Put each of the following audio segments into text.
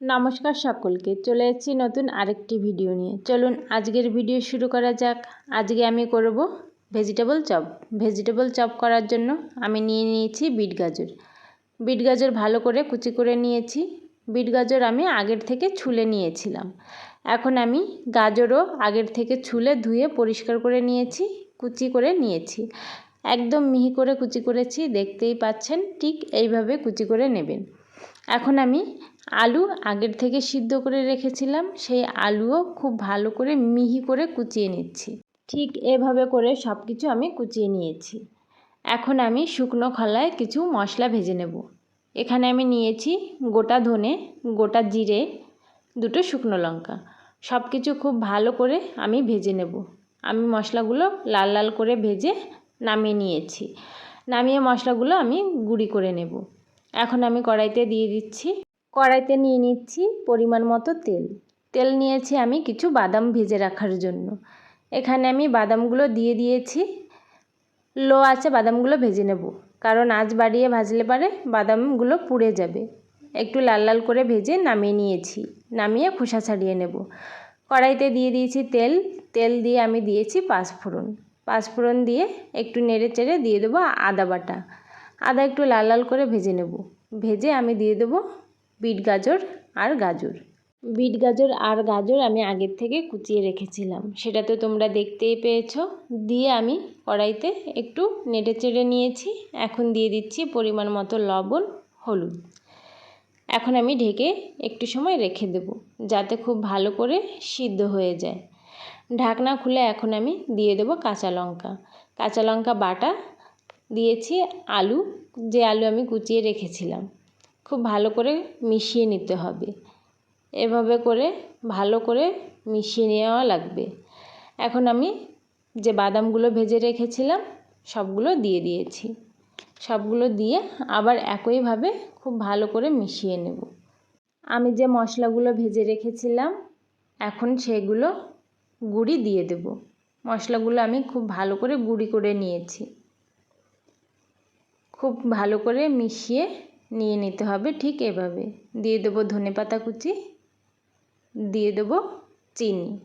নমস্কার সকলকে, চলে এসেছি নতুন আরেকটি ভিডিও নিয়ে। চলুন আজকের ভিডিও শুরু করা যাক। আজকে আমি করব ভেজিটেবল চপ ভেজিটেবল চপ করার জন্য আমি নিয়ে নিয়েছি বিট গাজর। বিট গাজর ভালো করে কুচি করে নিয়েছি। বিট গাজর আমি আগের থেকে ছুলে নিয়েছিলাম। এখন আমি গাজরও আগের থেকে ছুলে ধুয়ে পরিষ্কার করে নিয়েছি, কুচি করে নিয়েছি। একদম মিহি করে কুচি করেছি, দেখতেই পাচ্ছেন, ঠিক এইভাবে কুচি করে নেবেন। এখন আমি আলু আগের থেকে সিদ্ধ করে রেখেছিলাম, সেই আলুও খুব ভালো করে মিহি করে কুচিয়ে নিচ্ছি। ঠিক এভাবে করে সব কিছু আমি কুচিয়ে নিয়েছি। এখন আমি শুকনো খলায় কিছু মশলা ভেজে নেব। এখানে আমি নিয়েছি গোটা ধনে, গোটা জিরে, দুটো শুকনো লঙ্কা। সব কিছু খুব ভালো করে আমি ভেজে নেব। আমি মশলাগুলো লাল লাল করে ভেজে নামিয়ে নিয়েছি। নামিয়ে মশলাগুলো আমি গুঁড়ি করে নেব। এখন আমি কড়াইতে দিয়ে দিচ্ছি। কড়াইতে নিয়ে নিচ্ছি পরিমাণ মতো তেল। তেল নিয়েছি আমি কিছু বাদাম ভেজে রাখার জন্য। এখানে আমি বাদামগুলো দিয়ে দিয়েছি। লো আছে বাদামগুলো ভেজে নেব। কারণ আজ বাড়িয়ে ভাজলে পারে বাদামগুলো পুড়ে যাবে। একটু লাল লাল করে ভেজে নামিয়ে নিয়েছি। নামিয়ে খোসা ছাড়িয়ে নেব। কড়াইতে দিয়ে দিয়েছি তেল। তেল দিয়ে আমি দিয়েছি পাঁচফোড়ন। পাঁচফোড়ন দিয়ে একটু নেড়ে চেড়ে দিয়ে দেবো আদা বাটা। আদা একটু লাল লাল করে ভেজে নেব। ভেজে আমি দিয়ে দেবো বিট গাজর আর গাজর। বিট গাজর আর গাজর আমি আগের থেকে কুচিয়ে রেখেছিলাম। সেটা তো তোমরা দেখতেই পেয়েছ। দিয়ে আমি কড়াইতে একটু নেড়ে চেড়ে নিয়েছি। এখন দিয়ে দিচ্ছি পরিমাণ মতো লবণ, হলুদ। এখন আমি ঢেকে একটু সময় রেখে দেব যাতে খুব ভালো করে সিদ্ধ হয়ে যায়। ঢাকনা খুলে এখন আমি দিয়ে দেবো কাঁচা লঙ্কা। কাঁচা লঙ্কা বাটা দিয়েছি আলু, যে আলু আমি কুচিয়ে রেখেছিলাম। খুব ভালো করে মিশিয়ে নিতে হবে। এভাবে করে ভালো করে মিশিয়ে নেওয়া লাগবে। এখন আমি যে বাদামগুলো ভেজে রেখেছিলাম, সবগুলো দিয়ে দিয়েছি। সবগুলো দিয়ে আবার একইভাবে খুব ভালো করে মিশিয়ে নেব। আমি যে মশলাগুলো ভেজে রেখেছিলাম, এখন সেগুলো গুঁড়ি দিয়ে দেব। মশলাগুলো আমি খুব ভালো করে গুঁড়ি করে নিয়েছি। খুব ভালো করে মিশিয়ে নিয়ে নিতে হবে ঠিক এভাবে। দিয়ে দেবো ধনে পাতা কুচি, দিয়ে দেবো চিনি।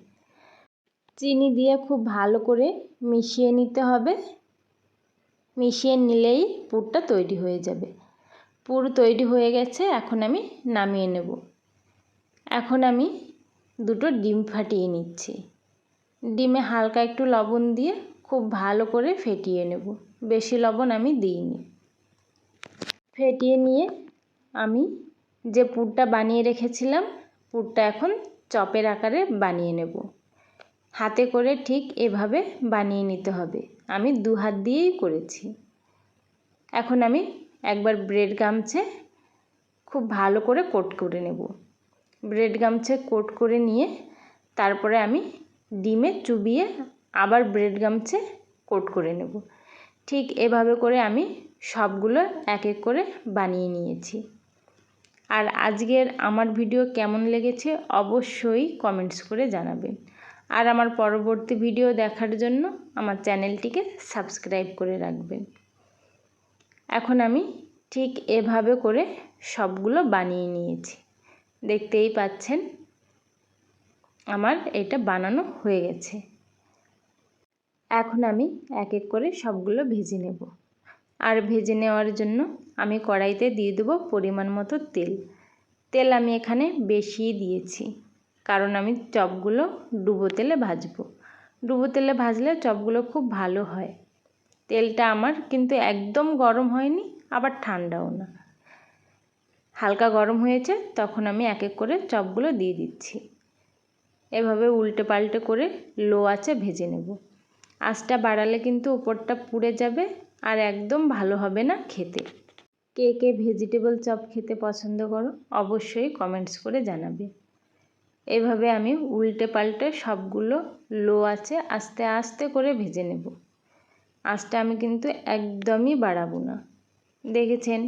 চিনি দিয়ে খুব ভালো করে মিশিয়ে নিতে হবে। মিশিয়ে নিলেই পুরটা তৈরি হয়ে যাবে। পুর তৈরি হয়ে গেছে, এখন আমি নামিয়ে নেব। এখন আমি দুটো ডিম ফাটিয়ে নিচ্ছি। ডিমে হালকা একটু লবণ দিয়ে খুব ভালো করে ফেটিয়ে নেব। বেশি লবণ আমি দিইনি। ফেটিয়ে নিয়ে আমি যে পুরটা বানিয়ে রেখেছিলাম, পুরটা এখন চপের আকারে বানিয়ে নেব। হাতে করে ঠিক এভাবে বানিয়ে নিতে হবে। আমি দু হাত দিয়েই করেছি। এখন আমি একবার ব্রেড গামছে খুব ভালো করে কোট করে নেব। ব্রেড গামছে কোট করে নিয়ে তারপরে আমি ডিমে চুবিয়ে আবার ব্রেড গামছে কোট করে নেব। ঠিক এভাবে করে আমি সবগুলো এক এক করে বানিয়ে নিয়েছি। আর আজকের আমার ভিডিও কেমন লেগেছে অবশ্যই কমেন্টস করে জানাবেন। আর আমার পরবর্তী ভিডিও দেখার জন্য আমার চ্যানেলটিকে সাবস্ক্রাইব করে রাখবেন। এখন আমি ঠিক এভাবে করে সবগুলো বানিয়ে নিয়েছি। দেখতেই পাচ্ছেন, আমার এটা বানানো হয়ে গেছে। এখন আমি এক এক করে সবগুলো ভেজে নেব। আর ভেজে নেওয়ার জন্য আমি কড়াইতে দিয়ে দেবো পরিমাণ মতো তেল। তেল আমি এখানে বেশিই দিয়েছি, কারণ আমি চপগুলো ডুবো তেলে ভাজবো। ডুবো তেলে ভাজলে চপগুলো খুব ভালো হয়। তেলটা আমার কিন্তু একদম গরম হয়নি, আবার ঠান্ডাও না। হালকা গরম হয়েছে, তখন আমি এক এক করে চপগুলো দিয়ে দিচ্ছি। এভাবে উল্টে পাল্টে করে লো আছে ভেজে নেব। আঁচটা বাড়ালে কিন্তু উপরটা পুড়ে যাবে আর একদম ভালো হবে না খেতে। কে কে ভেজিটেবল চপ খেতে পছন্দ করো অবশ্যই কমেন্টস করে জানাবে। এভাবে আমি উল্টে পাল্টে সবগুলো লো আছে আস্তে আস্তে করে ভেজে নেব। আঁচটা আমি কিন্তু একদমই বাড়াবো না। দেখেছেন?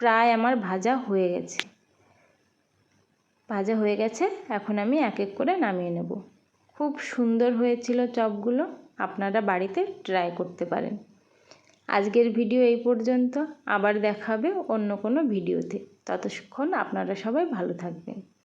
প্রায় আমার ভাজা হয়ে গেছে। ভাজা হয়ে গেছে, এখন আমি এক এক করে নামিয়ে নেব। খুব সুন্দর হয়েছিল চপগুলো। আপনারা বাড়িতে ট্রাই করতে পারেন। আজকের ভিডিও এই পর্যন্ত। আবার দেখাবে অন্য কোনো ভিডিওতে ততক্ষণ আপনারা সবাই ভালো থাকবেন।